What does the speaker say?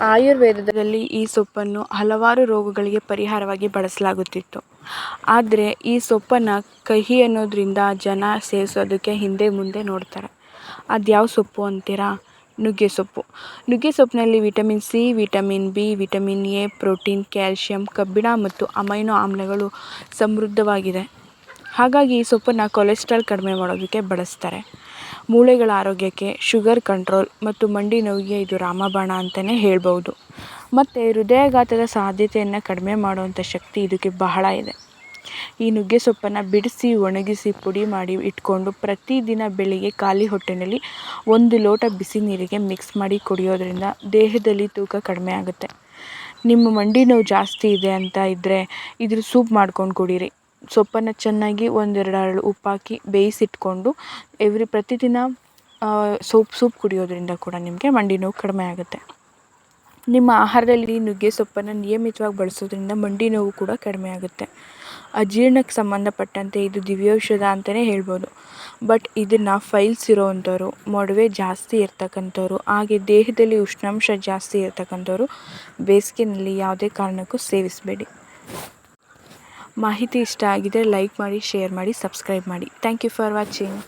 ಆಯುರ್ವೇದದಲ್ಲಿ ಈ ಸೊಪ್ಪನ್ನು ಹಲವಾರು ರೋಗಗಳಿಗೆ ಪರಿಹಾರವಾಗಿ ಬಳಸಲಾಗುತ್ತಿತ್ತು. ಆದರೆ ಈ ಸೊಪ್ಪನ್ನು ಕಹಿ ಅನ್ನೋದರಿಂದ ಜನ ಸೇವಿಸೋದಕ್ಕೆ ಹಿಂದೆ ಮುಂದೆ ನೋಡ್ತಾರೆ. ಅದು ಯಾವ ಸೊಪ್ಪು ಅಂತೀರಾ? ನುಗ್ಗೆ ಸೊಪ್ಪು. ನುಗ್ಗೆ ಸೊಪ್ಪಿನಲ್ಲಿ vitamin C, vitamin B, vitamin A, protein, calcium, ಕಬ್ಬಿಣ ಮತ್ತು ಅಮೈನೋ ಆಮ್ಲಗಳು ಸಮೃದ್ಧವಾಗಿದೆ. ಹಾಗಾಗಿ ಈ ಸೊಪ್ಪನ್ನು ಕೊಲೆಸ್ಟ್ರಾಲ್ ಕಡಿಮೆ ಮಾಡೋದಕ್ಕೆ ಬಳಸ್ತಾರೆ. ಮೂಳೆಗಳ ಆರೋಗ್ಯಕ್ಕೆ ಶುಗರ್ ಕಂಟ್ರೋಲ್ ಮತ್ತು ಮಂಡಿ ನೋವಿಗೆ ಇದು ರಾಮಬಾಣ ಅಂತಲೇ ಹೇಳ್ಬೋದು ಮತ್ತು ಹೃದಯಾಘಾತದ ಸಾಧ್ಯತೆಯನ್ನು ಕಡಿಮೆ ಮಾಡುವಂಥ ಶಕ್ತಿ ಇದಕ್ಕೆ ಬಹಳ ಇದೆ. ಈ ನುಗ್ಗೆ ಸೊಪ್ಪನ್ನು ಬಿಡಿಸಿ, ಒಣಗಿಸಿ, ಪುಡಿ ಮಾಡಿ ಇಟ್ಕೊಂಡು ಪ್ರತಿದಿನ ಬೆಳಿಗ್ಗೆ ಖಾಲಿ ಹೊಟ್ಟೆಯಲ್ಲಿ ಒಂದು ಲೋಟ ಬಿಸಿ ನೀರಿಗೆ ಮಿಕ್ಸ್ ಮಾಡಿ ಕುಡಿಯೋದ್ರಿಂದ ದೇಹದಲ್ಲಿ ತೂಕ ಕಡಿಮೆ ಆಗುತ್ತೆ. ನಿಮ್ಮ ಮಂಡಿ ನೋವು ಜಾಸ್ತಿ ಇದೆ ಅಂತ ಇದ್ದರೆ ಇದ್ರ ಸೂಪ್ ಮಾಡ್ಕೊಂಡು ಕುಡೀರಿ. ಸೊಪ್ಪನ್ನು ಚೆನ್ನಾಗಿ ಒಂದೆರಡು ಹರಳು ಉಪ್ಪಾಕಿ ಬೇಯಿಸಿಟ್ಕೊಂಡು ಎವ್ರಿ ಪ್ರತಿದಿನ ಸೋಪ್, ಸೂಪ್ ಕುಡಿಯೋದ್ರಿಂದ ಕೂಡ ನಿಮಗೆ ಮಂಡಿ ನೋವು ಕಡಿಮೆ ಆಗುತ್ತೆ. ನಿಮ್ಮ ಆಹಾರದಲ್ಲಿ ನುಗ್ಗೆ ಸೊಪ್ಪನ್ನು ನಿಯಮಿತವಾಗಿ ಬಳಸೋದ್ರಿಂದ ಮಂಡಿ ನೋವು ಕೂಡ ಕಡಿಮೆ ಆಗುತ್ತೆ. ಅಜೀರ್ಣಕ್ಕೆ ಸಂಬಂಧಪಟ್ಟಂತೆ ಇದು ದಿವ್ಯೌಷಧ ಅಂತಲೇ ಹೇಳ್ಬೋದು. ಬಟ್ ಇದನ್ನು ಫೈಲ್ಸ್ ಇರೋವಂಥವ್ರು, ಮೊಡವೆ ಜಾಸ್ತಿ ಇರ್ತಕ್ಕಂಥವ್ರು, ಹಾಗೆ ದೇಹದಲ್ಲಿ ಉಷ್ಣಾಂಶ ಜಾಸ್ತಿ ಇರ್ತಕ್ಕಂಥವ್ರು ಬೇಸಿಗೆಯಲ್ಲಿ ಯಾವುದೇ ಕಾರಣಕ್ಕೂ ಸೇವಿಸಬೇಡಿ. ಮಾಹಿತಿ ಇಷ್ಟ ಆಗಿದ್ದರೆ ಲೈಕ್ ಮಾಡಿ ಶೇರ್ ಮಾಡಿ ಸಬ್ಸ್ಕ್ರೈಬ್ ಮಾಡಿ. Thank you for watching